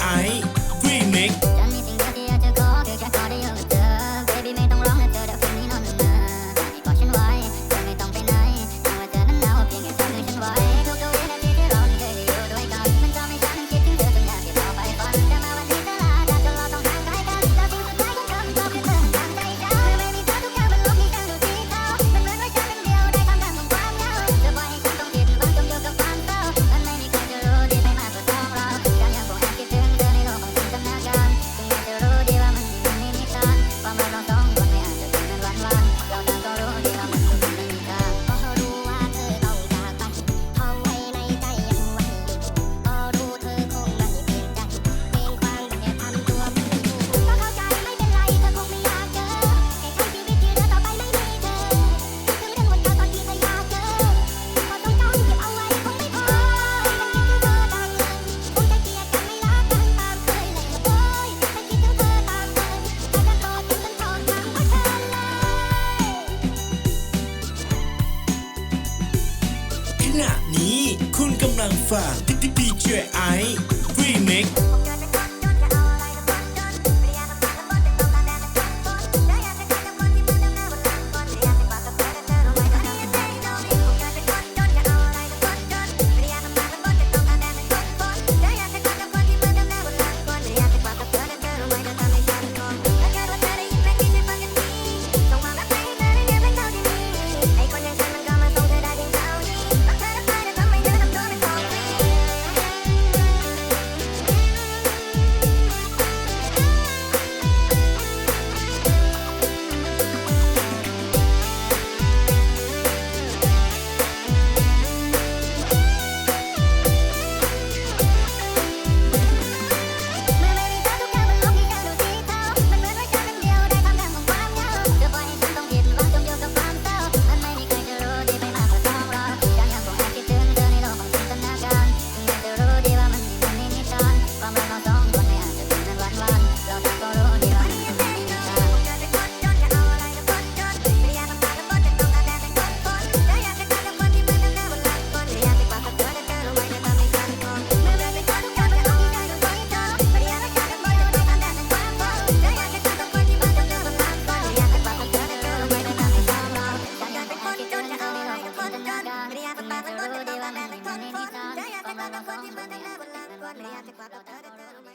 I. ขณะนี้ คุณกำลังฟังดีดีเจไอรีเไม่ได้อาบนหลังก่อนไม่ได้อาบถึงความเราเธอจะเจอรู้ไหม